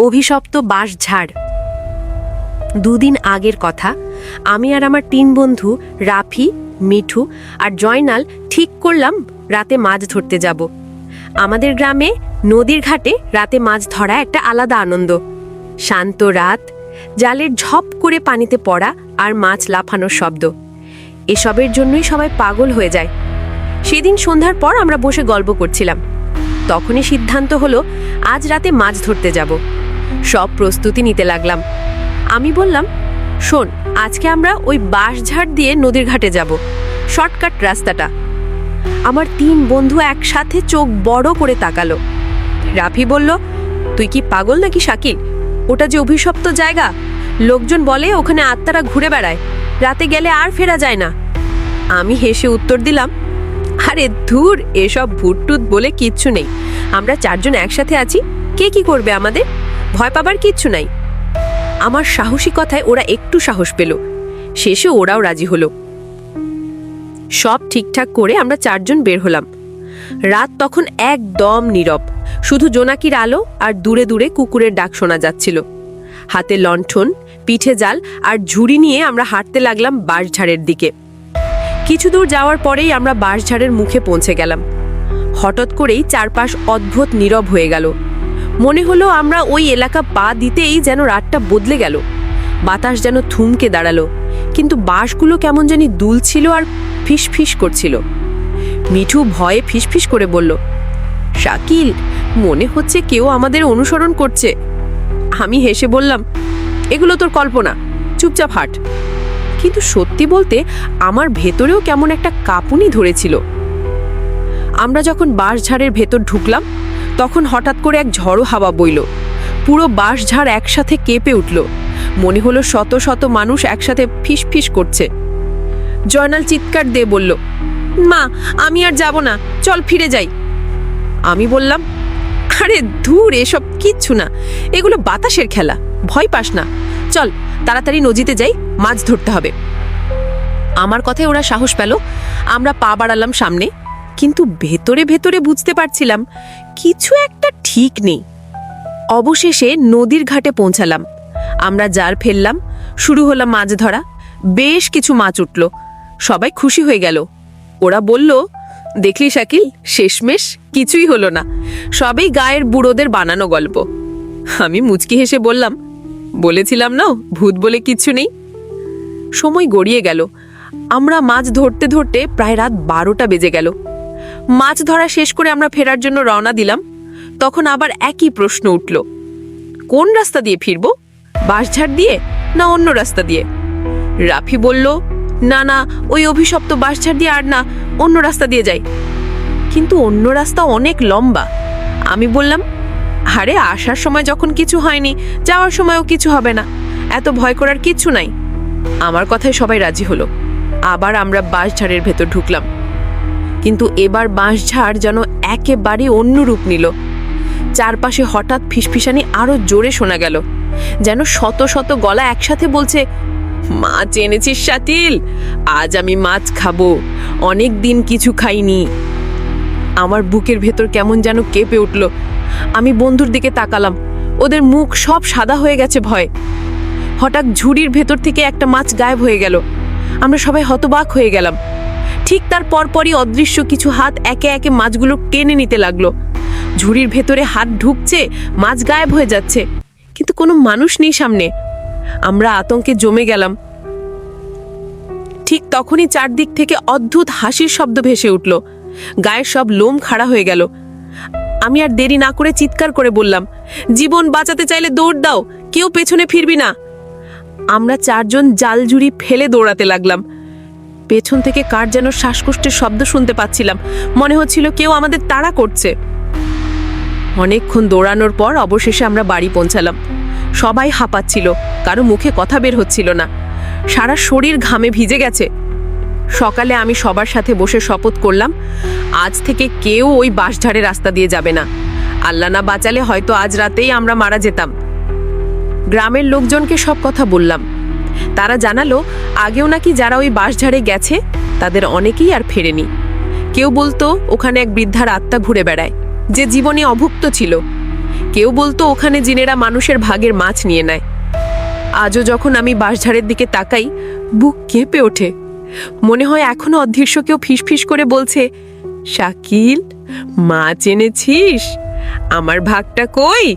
অভিশপ্ত বাঁশঝাড়। দুদিন আগের কথা, আমি আর আমার তিন বন্ধু, রাফি, মিঠু আর জয়নাল ঠিক করলাম রাতে মাছ ধরতে যাব। আমাদের গ্রামে নদীর ঘাটে রাতে মাছ ধরা একটা আলাদা আনন্দ। শান্ত রাত, জালের ঝপ করে পানিতে পড়া আর মাছ লাফানোর শব্দ। এসবের জন্যই সবাই পাগল হয়ে যায়। সেদিন সন্ধ্যার পর আমরা বসে গল্প করছিলাম। তখনই সিদ্ধান্ত হলো, আজ রাতে মাছ ধরতে যাব। সব প্রস্তুতি নিতে লাগলাম। আমি বললাম, শোন, আজকে আমরা ওই বাঁশঝাড় দিয়ে নদীর ঘাটে যাব, শর্টকাট রাস্তাটা। আমার তিন বন্ধু একসাথে চোখ বড় করে তাকালো। রাফি বলল, তুই কি পাগল নাকি শাকিল? ওটা যে অভিশপ্ত জায়গা। লোকজন বলে ওখানে আত্মারা ঘুরে বেড়ায়, রাতে গেলে আর ফেরা যায় না। আমি হেসে উত্তর দিলাম, আরে ধুর, এসব ভুটটুত বলে কিচ্ছু নেই। আমরা চারজন একসাথে আছি, কে কি করবে আমাদের? ভয় পাবার কিচ্ছু নাই। আমার সাহসী কথায় ওরা একটু সাহস পেল। শেষে ওরাও রাজি হলো। সব ঠিকঠাক করে আমরা চারজন বের হলাম। রাত তখন একদম নীরব। শুধু জোনাকির আলো আর দূরে দূরে কুকুরের ডাক শোনা যাচ্ছিল। হাতে লণ্ঠন, পিঠে জাল আর ঝুড়ি নিয়ে আমরা হাঁটতে লাগলাম বাঁশঝাড়ের দিকে। কিছু দূর যাওয়ার পরেই আমরা বাঁশঝাড়ের মুখে পৌঁছে গেলাম। হঠাৎ করেই চারপাশ অদ্ভুত নীরব হয়ে গেল। মনে হলো আমরা ওই এলাকা পা দিতেই যেন রাতটা বদলে গেল। বাতাস যেন থুমকে দাঁড়াল, কিন্তু বাঁশগুলো কেমন জানি দুলছিল আর ফিস ফিস করছিল। মিঠু ভয়ে ফিসফিস করে বলল, শাকিল, মনে হচ্ছে কেউ আমাদের অনুসরণ করছে। আমি হেসে বললাম, এগুলো তোর কল্পনা, চুপচাপ হাট। কিন্তু সত্যি বলতে আমার ভেতরেও কেমন একটা কাঁপুনি ধরেছিল। আমরা যখন বাঁশঝাড়ের ভেতর ঢুকলাম তখন হঠাৎ করে এক ঝড়ো হাওয়া বইল। পুরো বাঁশঝাড় একসাথে কেঁপে উঠল। মনে হলো শত শত মানুষ একসাথে ফিস ফিস করছে। জয়নাল চিৎকার দিয়ে বলল, মা, আমি আর যাব না, চল ফিরে যাই। আমি বললাম, আরে ধুর, এসব কিচ্ছু না। এগুলো বাতাসের খেলা, ভয় পাস না। চল, তাড়াতাড়ি নদীতে যাই, মাছ ধরতে হবে। আমার কথায় ওরা সাহস পেল। আমরা পা বাড়ালাম সামনে। কিন্তু ভেতরে ভেতরে বুঝতে পারছিলাম কিছু একটা ঠিক নেই। অবশেষে নদীর ঘাটে পৌঁছালাম। আমরা জার ফেললাম, শুরু হলো মাছ ধরা। বেশ কিছু মাছ উঠল। সবাই খুশি হয়ে গেল। ওরা বলল, দেখলি শাকিল, শেষমেশ কিছুই হলো না। সবই গায়ের বুড়োদের বানানো গল্প। আমি মুচকি হেসে বললাম, বলেছিলাম না, ভূত বলে কিছু নেই? সময় গড়িয়ে গেল। আমরা মাছ ধরতে ধরতে প্রায় রাত বারোটা বেজে গেল। মাছ ধরা শেষ করে আমরা ফেরার জন্য রওনা দিলাম, তখন আবার একই প্রশ্ন উঠল, কোন রাস্তা দিয়ে ফিরব বাঁশঝাড় দিয়ে না অন্য রাস্তা দিয়ে? রাফি বলল, না না, ওই অভিশপ্ত বাঁশঝাড় দিয়ে আর না, অন্য রাস্তা দিয়ে যাই। কিন্তু অন্য রাস্তা অনেক লম্বা। আমি বললাম, আরে, আসার সময় যখন কিছু হয়নি, যাওয়ার সময়ও কিছু হবে না, এত ভয় করার কিচ্ছু নাই। আমার কথায় সবাই রাজি হলো। আবার আমরা বাঁশঝাড়ের ভেতর ঢুকলাম। কিন্তু এবার বাঁশঝাড় যেন একেবারে অন্য রূপ নিল। চারপাশে হঠাৎ ফিসফিসানি আরও জোরে শোনা গেল। যেন শত শত গলা একসাথে বলছে মাছ এনেছিস সাতিল আজ আমি মাছ খাব, অনেক দিন কিছু খাইনি। আমার বুকের ভেতর কেমন যেন কেঁপে উঠল। আমি বন্ধুর দিকে তাকালাম। ওদের মুখ সব সাদা হয়ে গেছে ভয়। হঠাৎ ঝুড়ির ভেতর থেকে একটা মাছ গায়েব হয়ে গেল। আমরা সবাই হতবাক হয়ে গেলাম। ঠিক তার পরপরই অদৃশ্য কিছু হাত একে একে মাছগুলো টেনে নিতে লাগল। ঝুড়ির ভেতরে হাত ঢুকছে, মাছ গায়েব হয়ে যাচ্ছে। কিন্তু কোনো মানুষ নেই সামনে। আমরা আতঙ্কে জমে গেলাম। ঠিক তখনই চারদিক থেকে অদ্ভুত হাসির শব্দ ভেসে উঠল। গায়ের সব লোম খাড়া হয়ে গেল। আমি আর দেরি না করে চিৎকার করে বললাম, জীবন বাঁচাতে চাইলে দৌড় দাও, কেউ পেছনে ফিরবি না। আমরা চারজন জাল জুড়ি ফেলে দৌড়াতে লাগলাম। পেছন থেকে কার যেন শ্বাসকষ্টের শব্দ শুনতে পাচ্ছিলাম। মনে হচ্ছিল কেউ আমাদের তাড়া করছে। অনেকক্ষণ দৌড়ানোর পর অবশেষে আমরা বাড়ি পৌঁছালাম। সবাই হাঁপাচ্ছিল, কারও মুখে কথা বের হচ্ছিল না। সারা শরীর ঘামে ভিজে গেছে। সকালে আমি সবার সাথে বসে শপথ করলাম, আজ থেকে কেউ ওই বাঁশঝাড়ে রাস্তা দিয়ে যাবে না। আল্লাহ না বাঁচালে হয়তো আজ রাতেই আমরা মারা যেতাম। গ্রামের লোকজনকে সব কথা বললাম। তারা জানালো, আগেও নাকি যারা ওই বাঁশঝাড়ে গেছে, তাদের অনেকেই আর ফেরেনি। কেউ বলতো, ওখানে এক বৃদ্ধার আত্মা ঘুরে বেড়ায়, যে জীবনে অভুক্ত ছিল। কেউ বলতো, ওখানে জিনেরা মানুষের ভাগের মাছ নিয়ে নেয়। আজও যখন আমি বাঁশঝাড়ের দিকে তাকাই, বুক কেঁপে ওঠে। মনে হয় এখনও অদৃশ্য কেউ ফিসফিস করে বলছে, শাকিল, মাছ এনেছিস? আমার ভাগটা কই?